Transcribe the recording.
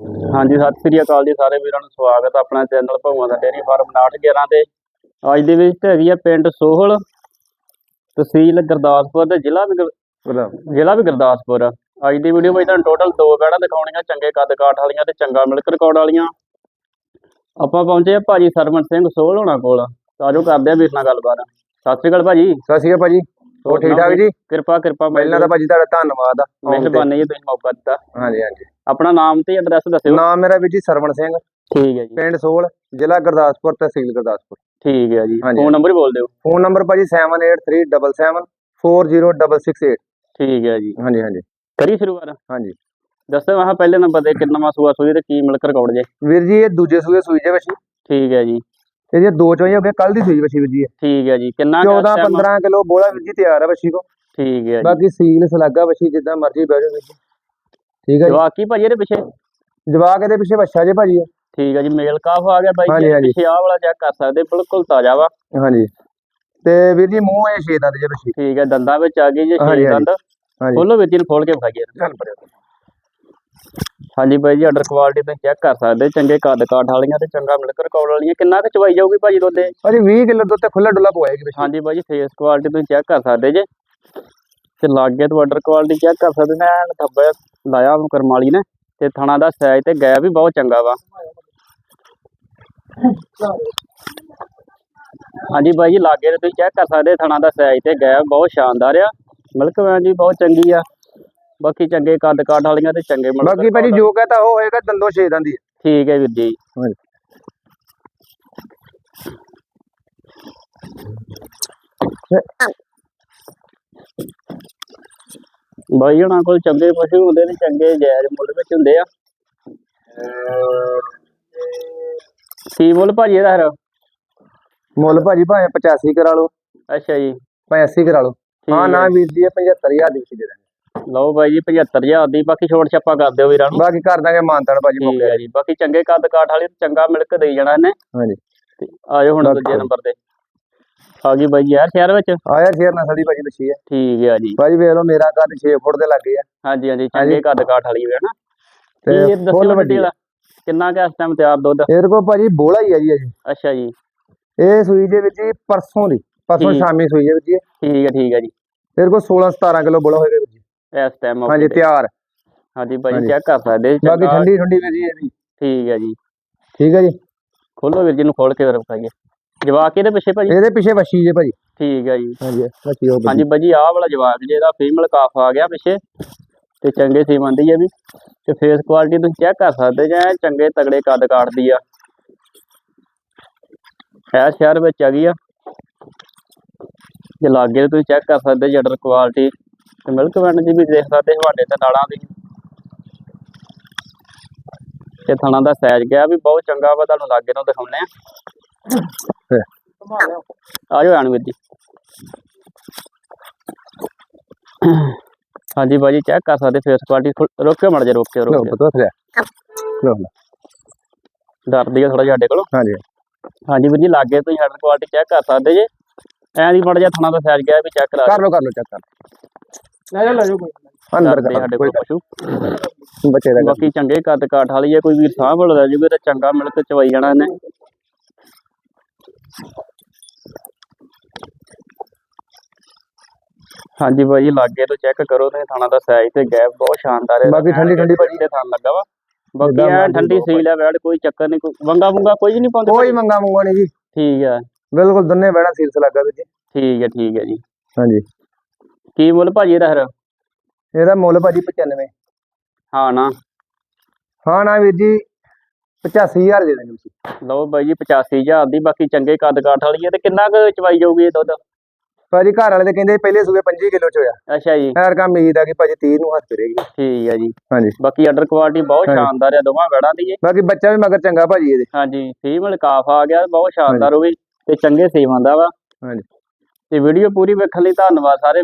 ਹਾਂਜੀ, ਸਤਿ ਸ੍ਰੀ ਅਕਾਲ ਜੀ ਸਾਰੇ ਵੀਰਾਂ ਨੂੰ ਸਵਾਗਤ ਆਪਣਾ ਚੈਨਲ ਭਗਵਾਨ ਦਾ ਡੇਅਰੀ ਫਾਰਮ 911 ਤੇ। ਅੱਜ ਦੇ ਵਿੱਚ ਹੈਗੀ ਆ ਪਿੰਡ ਸੋਹਲ, ਤਹਿਸੀਲ ਗੁਰਦਾਸਪੁਰ ਤੇ ਜ਼ਿਲ੍ਹਾ ਵੀ ਜ਼ਿਲ੍ਹਾ ਵੀ ਗੁਰਦਾਸਪੁਰ। ਅੱਜ ਦੀ ਵੀਡੀਓ ਵਿੱਚ ਤੁਹਾਨੂੰ ਟੋਟਲ ਦੋ ਵੈੜਾਂ ਦਿਖਾਉਣੀਆਂ, ਚੰਗੇ ਕੱਦ ਕਾਠ ਵਾਲੀਆਂ ਤੇ ਚੰਗਾ ਮਿਲਕ ਰਿਕਾਰਡ ਵਾਲੀਆਂ। ਆਪਾਂ ਪਹੁੰਚੇ ਆ ਭਾਜੀ ਸਰਵਨ ਸਿੰਘ ਸੋਹਲ ਹੋਣਾ ਕੋਲ। ਤਾਜੋ ਕਰਦੇ ਆ ਵੀਰ ਨਾਲ ਗੱਲਬਾਤ। ਸਤਿ ਸ੍ਰੀ ਅਕਾਲ ਭਾਜੀ। ਸਤਿ ਸ਼੍ਰੀ ਅਕਾਲ ਭਾਜੀ। ਹੋਰ ਠੀਕ ਠਾਕ ਜੀ? ਕਿਰਪਾ ਕਿਰਪਾ ਪਹਿਲਾਂ ਤਾਂ ਭਾਜੀ ਤੁਹਾਡਾ ਧੰਨਵਾਦ। ਆ। ਮਿਹਰਬਾਨੀ ਜੀ ਤੁਸੀਂ ਮੌਕਾ ਦਿੱਤਾ। ਹਾਂਜੀ ਹਾਂਜੀ। ਆਪਣਾ ਨਾਮ ਤੇ ਐਡਰੈਸ ਦੱਸਿਓ। ਨਾਮ ਮੇਰਾ ਵੀਰ ਜੀ ਸਰਵਣ ਸਿੰਘ ਠੀਕ ਹੈ ਜੀ। ਪਿੰਡ ਸੋਲ ਜ਼ਿਲ੍ਹਾ ਗੁਰਦਾਸਪੁਰ ਤਹਿਸੀਲ ਗੁਰਦਾਸਪੁਰ। ਠੀਕ ਹੈ ਜੀ। ਫੋਨ ਨੰਬਰ ਹੀ ਬੋਲ ਦਿਓ। ਫੋਨ ਨੰਬਰ ਭਾਜੀ 7837740666 ਠੀਕ ਹੈ ਜੀ। ਹਾਂਜੀ ਹਾਂਜੀ। ਕਰੀ ਸ਼ੁਰੂਆਤ? ਹਾਂਜੀ। ਦੱਸੋ ਆਹ ਪਹਿਲੇ ਨੰਬਰ ਤੇ ਕਿੰਨਾ ਸੂਆ ਸੂਈ ਤੇ ਕੀ ਮਿਲਕ ਰਿਕਾਰਡ ਜੇ? ਵੀਰ ਜੀ ਇਹ ਦੂਜੇ ਸੂਏ ਸੂਈ ਜੇ ਵਛੀ ਠੀਕ ਹੈ ਜੀ। ਇਹਦੀਆਂ ਦੋ ਚੋਈਆਂ ਹੋ ਗਈਆਂ ਕੱਲ ਦੀ ਸੂਈ ਵਛੀ ਵੀਰ ਜੀ। ਠੀਕ ਹੈ ਜੀ ਕਿੰਨਾ ਕੁ 14 ਇਸ time? 15 ਕਿਲੋ ਬੋਲਾ ਵੀਰ ਜੀ ਤਿਆਰ ਆ ਵਛੀ ਕੋ। ਠੀਕ ਹੈ ਜੀ। ਬਾਕੀ ਸੀਲ ਸਲਾਗਾ ਵਛੀ ਜਿੱਦਾਂ ਮਰਜ਼ੀ ਬਹਿ ਜਾਓ ਵੀਰ ਜੀ। ਠੀਕ ਹੈ ਜੀ। ਜਵਾਕੀ ਭਾਜੀ ਇਹਦੇ ਪਿੱਛੇ? ਜਵਾਕ ਇਹਦੇ ਪਿੱਛੇ ਵੱਛਾ ਜੇ ਭਾਜੀ। ਠੀਕ ਹੈ ਜੀ ਮੇਲ ਕਾਫ ਆ ਗਿਆ ਬਾਈ ਜੀ। ਪਿੱਛੇ ਆਹ ਵਾਲਾ ਚੈੱਕ ਕਰ ਸਕਦੇ ਬਿਲਕੁਲ ਤਾਜ਼ਾ ਵਾ। ਹਾਂਜੀ। ਤੇ ਵੀਰ ਜੀ ਮੂੰਹ ਇਹ ਛੇ ਦੰਦ ਜੇ ਵਛੀ। ਠੀਕ ਹੈ ਦੰਦਾਂ ਵਿੱਚ ਆ ਗਈ ਜੇ ਛੇ। ਦੰਦ। ਖੋਲੋ ਵਿੱਚ ਨੂੰ ਖੋਲ ਕੇ ਵਿਖਾਈਏ। ਚੱਲ ਪੜਿਆ ਹਾਂਜੀ ਬਾਈ ਜੀ ਆਰਡਰ ਕੁਆਲਿਟੀ ਤੁਸੀਂ ਚੈੱਕ ਕਰ ਸਕਦੇ ਚੰਗੇ ਕੱਦ ਕਾਠ ਵਾਲੀਆਂ ਤੇ ਚੰਗਾ ਮਿਲਕ ਰਿਕਾਰਡ ਵਾਲੀਆਂ ਕਿੰਨਾ ਕੁ ਚਵਾਈ ਜਾਊਗੀ ਭਾਜੀ ਦੁੱਧ? ਭਾਜੀ 20 ਕਿਲੋ ਦੁੱਧ ਤੇ ਖੁੱਲਾ ਡੁੱਲਾ ਪਵਾਏਗੀ ਵਛੀ ਹਾਂਜੀ ਬਾਈ ਜੀ ਫੇਸ ਕੁਆਲਿਟੀ ਤੁਸੀਂ ਚੈੱਕ ਕਰ ਸਕਦੇ ਜੇ। ਤੇ ਲਾਗੇ ਤੋਂ ਆਰਡਰ ਕੁਆਲਿਟੀ ਚੈੱਕ ਕਰ ਸਕਦੇ ਨੇ ਥੱਬੇ ਲਾਇਆ ਉਹਨੂੰ ਕਰਮਾਲੀ ਨੇ ਤੇ ਥਣਾ ਦਾ ਸਾਈਜ਼ ਤੇ ਗਿਆ ਵੀ ਬਹੁਤ ਚੰਗਾ ਵਾ। ਹਾਂਜੀ ਬਾਈ ਜੀ ਲਾਗੇ ਤੇ ਤੁਸੀਂ ਚੈੱਕ ਕਰ ਸਕਦੇ ਥਣਾ ਦਾ ਸਾਈਜ਼ ਤੇ ਗਿਆ ਬਹੁਤ ਸ਼ਾਨਦਾਰ ਆ। ਮਿਲਕ ਵੈਨ ਜੀ ਬਹੁਤ ਚੰਗੀ ਆ। ਬਾਕੀ ਚੰਗੇ ਕੱਦ ਕਾਠ ਵਾਲੀਆਂ ਤੇ ਚੰਗੇ ਮਿਲਕ ਬਾਕੀ ਭਾਜੀ ਜੋ ਕਹਤਾ ਉਹ ਹੋਏਗਾ ਦੰਦੋ ਛੇ ਦੰਦ। ਠੀਕ ਹੈ ਵੀਰ ਜੀ। ਬਾਈ ਉਹਨਾਂ ਕੋਲ ਚੰਗੇ ਪਸ਼ੂ ਹੁੰਦੇ ਨੇ ਚੰਗੇ ਜਾਇਜ਼ ਮੁੱਲ ਵਿੱਚ ਹੁੰਦੇ ਆ। ਕੀ ਮੁੱਲ ਭਾਜੀ ਇਹਦਾ ਫਿਰ? ਮੁੱਲ ਭਾਜੀ ਭਾਵੇਂ 85 ਕਰਾ ਲਓ। ਅੱਛਾ ਜੀ। ਭਾਵੇਂ 80 ਕਰਾ ਲਓ। ਹਾਂ ਹੈ। ਨਾ ਵੀਰ ਜੀ ਇਹ 75000 ਦੀ ਵਿੱਚ ਦੇ ਦਾਂਗੇ। ਲਓ ਬਾਈ ਜੀ 75000 ਦੀ ਬਾਕੀ ਛੋਟ ਛੱਪਾ ਕਰ ਦਿਓ ਵੀਰਾਂ ਨੂੰ। ਬਾਕੀ ਕਰ ਦਾਂਗੇ ਮਾਨਤਾਨ ਭਾਜੀ ਠੀਕ ਮੌਕੇ ਜੀ ਬਾਕੀ ਚੰਗੇ ਕੱਦ ਕਾਠ ਵਾਲੀ ਤੇ ਚੰਗਾ ਮਿਲਕ ਦੇਈ ਜਾਣਾ ਇਹਨੇ। ਹਾਂਜੀ। ਤੇ ਆਜੋ ਹੁਣ ਦੂਜੇ ਨੰਬਰ ਤੇ। ਆ ਗਈ ਬਾਈ ਯਾਰ ਸ਼ਹਿਰ ਵਿੱਚ? ਆ ਯਾਰ ਸ਼ੇਰ ਨਸਲ ਦੀ ਭਾਜੀ ਬੱਚੀ ਹੈ ਠੀਕ ਹੈ ਜੀ। ਭਾਜੀ ਵੇਖ ਲਓ ਮੇਰਾ ਕੱਦ 6 ਫੁੱਟ ਦੇ ਲੱਗੇ ਆ। ਹਾਂਜੀ ਹਾਂਜੀ ਚੰਗੇ ਕੱਦ ਕਾਠ ਵਾਲੀ ਹੈ ਨਾ। ਤੇ ਦੱਸਿਓ ਫੁੱਲ ਵੱਡੀ ਵੱਡੀ ਵਾਲਾ ਕਿੰਨਾ ਕੁ ਇਸ ਟਾਈਮ ਤਿਆਰ ਦੁੱਧ? ਇਹਦੇ ਕੋਲ ਭਾਜੀ ਬੋਲਾ ਹੀ ਆ ਜੀ ਅਜੇ ਅੱਛਾ ਜੀ। ਇਹ ਸੂਈ ਦੇ ਵਿੱਚ ਜੀ ਪਰਸੋਂ ਦੀ। ਪਰਸੋਂ ਠੀਕ। ਸ਼ਾਮੀ ਸੂਈ ਵੀਰ ਜੀ ਠੀਕ ਹੈ ਠੀਕ ਹੈ ਜੀ। ਇਹਦੇ ਕੋਲ 16 17 ਕਿਲੋ ਬੋਲਾ ਹੋਏਗਾ। ਇਸ ਟਾਈਮ ਹਾਂਜੀ ਤਿਆਰ। ਹਾਂਜੀ ਹਾਂਜੀ। ਚੈੱਕ ਕਰ ਸਕਦੇ ਜੀ ਬਾਕੀ ਠੰਡੀ ਠੰਡੀ ਵੀਰ ਜੀ। ਇਹ ਵੀ ਠੀਕ ਹੈ ਜੀ। ਠੀਕ ਹੈ ਜੀ। ਖੋਲੋ ਵੀਰ ਜੀ ਨੂੰ ਖੋਲ ਕੇ ਜ਼ਰਾ ਵਿਖਾਈਏ। ਜਵਾਕ ਇਹਦੇ ਪਿੱਛੇ ਭਾਜੀ? ਇਹਦੇ ਪਿੱਛੇ ਵੱਛੀ ਜੇ ਭਾਜੀ। ਠੀਕ ਹੈ ਜੀ। ਹਾਂਜੀ ਬੱਚੀ ਉਹ ਹਾਂਜੀ ਬਾਜੀ ਆਹ ਵਾਲਾ ਜਵਾਕ ਜੇ ਇਹਦਾ ਫੀਮੇਲ ਕਾਫ ਆ ਗਿਆ ਪਿੱਛੇ। ਤੇ ਚੰਗੇ ਸੀਮਨ ਦੀ ਹੈ ਵੀ। ਤੇ ਫੇਸ ਕੁਆਲਿਟੀ ਤੁਸੀਂ ਚੈੱਕ ਕਰ ਸਕਦੇ ਜੇ ਐਨ ਚੰਗੇ ਤਗੜੇ ਕੱਦ ਕਾਟਦੀ ਆ। ਹੈ ਸ਼ਹਿਰ ਵਿੱਚ ਆ ਗਈ ਆ। ਜੇ ਲਾਗੇ ਤੁਸੀਂ ਚੈੱਕ ਕਰ ਸਕਦੇ ਜੀ ਆਰਡਰ ਕੁਆਲਿਟੀ ਤੇ ਮਿਲਕ ਵੈਨ ਜੀ ਵੀ ਦੇਖ ਸਕਦੇ ਹਵਾਲੇ ਤੇ ਨਾੜਾਂ ਦੀ। ਤੇ ਥਣਾ ਦਾ ਸਾਈਜ਼ ਗਿਆ ਵੀ ਬਹੁਤ ਚੰਗਾ ਵਾ ਤੁਹਾਨੂੰ ਲਾਗੇ ਨੂੰ ਦਿਖਾਉਂਦੇ ਆ। ਆਜੋ ਆਣ ਵੀਰ ਜੀ। ਹਾਂਜੀ ਬਾਜੀ ਚੈੱਕ ਕਰ ਸਕਦੇ ਫੇਸ ਕੁਆਲਿਟੀ ਰੋਕਿਓ ਮੜ ਜਾ ਰੋਕਿਓ ਰੋਕਿਓ। ਡਰਦੀ ਆ ਥੋੜਾ ਜਿਹਾ ਸਾਡੇ ਕੋਲੋਂ। ਹਾਂਜੀ। ਹਾਂਜੀ ਵੀਰ ਜੀ ਲਾਗੇ ਤੁਸੀਂ ਹੈਡਰ ਕੁਆਲਿਟੀ ਚੈੱਕ ਕਰ ਸਕਦੇ ਜੇ। ਐਂ ਦੀ ਮੜ ਜਾ ਥਣਾ ਦਾ ਸਾਈਜ਼ ਗਿਆ ਵੀ ਚੈੱਕ ਕਰਾ ਕਰ ਲੋ ਕਰ ਲੋ ਚੈੱਕ ਕਰ ਲੈ ਲੈ ਕੋਈ ਅੰਦਰ ਕਰਦੇ ਕਰ ਸਾਡੇ ਕੋਈ ਕੋਲ ਪਸ਼ੂ। ਬੱਚੇ ਦਾ ਕਰ। ਬਾਕੀ ਚੰਗੇ ਕੱਦ ਕਾਠ ਵਾਲੀ ਹੈ ਕੋਈ ਵੀਰ ਸਾਹ ਲੈ ਜੂਗੇ ਤੇ ਚੰਗਾ ਮਿਲ ਕੇ ਚਵਾਈ ਜਾਣਾ ਇਹਨੇ। ਹਾਂਜੀ ਬਾਈ ਲਾਗੇ ਤੋਂ ਚੈੱਕ ਕਰੋ ਤੇ ਥਾਣਾ ਦਾ ਸਾਈਜ਼ ਤੇ ਗੈਪ ਬਹੁਤ ਸ਼ਾਨਦਾਰ ਹੈ। ਬਾਕੀ ਠੰਡੀ- ਠੰਡੀ ਭਾਜੀ ਤੇ ਥਾਣ ਲੱਗਾ ਵਾ। ਬਾਕੀ ਮਰਜ਼ੀ ਠੰਡੀ ਸੀਲ ਹੈ ਵੈੜ ਕੋਈ ਚੱਕਰ ਨਹੀਂ ਕੋਈ ਵੰਗਾ ਵੁੰਗਾ ਕੋਈ ਨਹੀਂ ਪਾਉਂਦੇ ਕੋਈ ਮੰਗਾ ਮੁੰਗਾ ਨਹੀਂ ਜੀ। ਠੀਕ ਹੈ ਬਿਲਕੁਲ ਦੰਨੇ ਬਹਿਣਾ ਸੀਲਸ ਲੱਗਾ ਵੀਰ ਜੀ ਠੀਕ ਹੈ ਠੀਕ ਹੈ ਜੀ। ਹਾਂਜੀ। ਕੀ ਮੁੱਲ ਭਾਜੀ ਇਹਦਾ ਫਿਰ? ਇਹਦਾ ਮੁੱਲ ਭਾਜੀ 95 ਹਾਂ ਨਾ। ਹਾਂ ਨਾ ਵੀਰ ਜੀ 85000 ਦੇ ਦਾਂਗੇ ਤੁਸੀਂ। ਲਓ ਬਾਈ ਜੀ 85000 ਦੀ ਬਾਕੀ ਚੰਗੇ ਕੱਦ ਕਾਠ ਵਾਲੀ ਹੈ ਤੇ ਕਿੰਨਾ ਕੁ ਚਵਾਈ ਜਾਊਗੀ ਇਹ ਦੁੱਧ? ਭਾਜੀ ਘਰ ਵਾਲੇ ਤੇ ਕਹਿੰਦੇ ਪਹਿਲੇ ਸੂਏ 25 ਕਿਲੋ ਚ ਹੋਇਆ। ਅੱਛਾ ਜੀ। ਐਰ ਕੰਮ ਉਮੀਦ ਆ ਕਿ ਭਾਜੀ 30 ਨੂੰ ਹੱਥ ਫਿਰੇਗੀ ਠੀਕ ਹੈ ਜੀ। ਹਾਂਜੀ। ਬਾਕੀ ਆਰਡਰ ਕੁਆਲਿਟੀ ਬਹੁਤ। ਸ਼ਾਨਦਾਰ ਹੈ ਦੋਵਾਂ ਵੜਾਂ ਦੀ ਬਾਕੀ ਬੱਚਾ ਵੀ ਮਗਰ ਚੰਗਾ ਭਾਜੀ ਇਹਦੇ। ਹਾਂਜੀ ਫੀਮੇਲ ਕਾਫ ਆ ਗਿਆ ਬਹੁਤ ਸ਼ਾਨਦਾਰ ਉਹ ਵੀ ਤੇ ਚੰਗੇ ਸੇਵਾਂ ਦਾ ਵਾ ਹਾਂਜੀ। ਤੇ ਵੀਡੀਓ ਪੂਰੀ ਵੇਖਣ ਲਈ ਧੰਨਵਾਦ ਸਾਰੇ